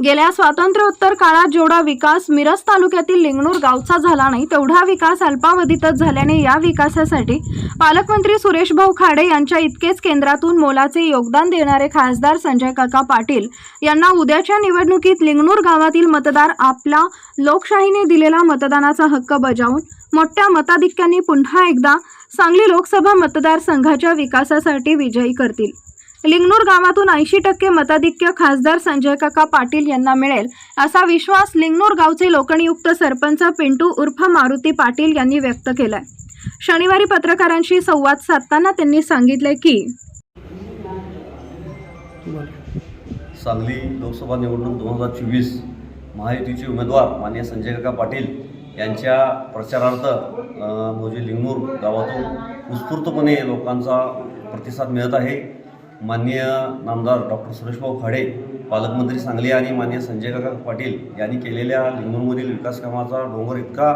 गेल्या स्वातंत्र्योत्तर काळात जेवढा विकास मिरज तालुक्यातील लिंगणूर गावचा झाला नाही तेवढा विकास अल्पावधीतच झाल्याने या विकासासाठी पालकमंत्री सुरेश भाऊ खाडे यांच्या इतकेच केंद्रातून मोलाचे योगदान देणारे खासदार संजय काका पाटील यांना उद्याच्या निवडणुकीत लिंगणूर गावातील मतदार आपला लोकशाहीने दिलेला मतदानाचा हक्क बजावून मोठ्या मताधिक्यांनी पुन्हा एकदा सांगली लोकसभा मतदारसंघाच्या विकासासाठी विजयी करतील. लिंगनूर गावातून ऐंशी टक्के मताधिक्य खासदार संजय काका पाटील यांना मिळेल असा विश्वास लिंगनूर गावचे लोकनियुक्त सरपंच पिंटू उर्फ मारुती पाटील यांनी व्यक्त केलाय. शनिवारी पत्रकारांशी संवाद साधताना त्यांनी सांगितले की सांगली लोकसभा निवडणूक दोन हजार चोवीस महायुतीचे उमेदवार माननीय संजय काका पाटील यांच्या प्रचारार्थ म्हणजे लिंगणूर गावातून उत्स्फूर्तपणे लोकांचा प्रतिसाद मिळत आहे. माननीय नामदार डॉक्टर सुरेशभाऊ खाडे पालकमंत्री सांगली आणि माननीय संजय काका पाटील यांनी केलेल्या लिंगणूरमधील विकास कामाचा डोंगर इतका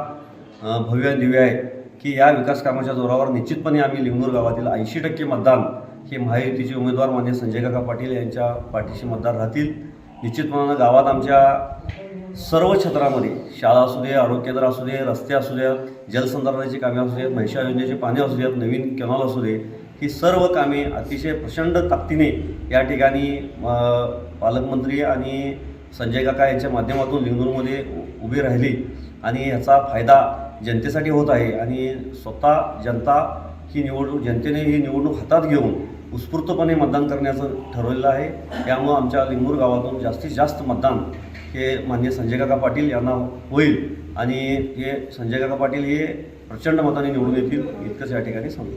भव्य दिव्य आहे की या विकास कामाच्या जोरावर निश्चितपणे आम्ही लिंगणूर गावातील ऐंशी टक्के मतदान हे महायुतीचे उमेदवार मान्य संजय काका पाटील यांच्या पाठीशी मतदार राहतील. निश्चितपणानं गावात आमच्या सर्व क्षेत्रामध्ये शाळा असू दे आरोग्य केंद्र असू दे रस्ते असू देत जलसंधारणाची कामे असू देत महिषा योजनेची पाणी असू देत नवीन कॅनॉल असू दे ही सर्व कामे अतिशय प्रचंड ताकदीने या ठिकाणी पालकमंत्री आणि संजय काका यांच्या माध्यमातून लिंगूरमध्ये उभी राहिली. आणि ह्याचा फायदा जनतेसाठी होत आहे. आणि स्वतः जनता ही निवडणूक जनतेने ही निवडणूक हातात घेऊन उत्स्फूर्तपणे मतदान करण्याचं ठरवलेलं आहे. त्यामुळं आमच्या लिंगूर गावातून जास्तीत जास्त मतदान हे मान्य संजय काका पाटील यांना होईल. आणि हे संजय काका पाटील हे प्रचंड मताने निवडून येतील इतकंच या ठिकाणी सांगू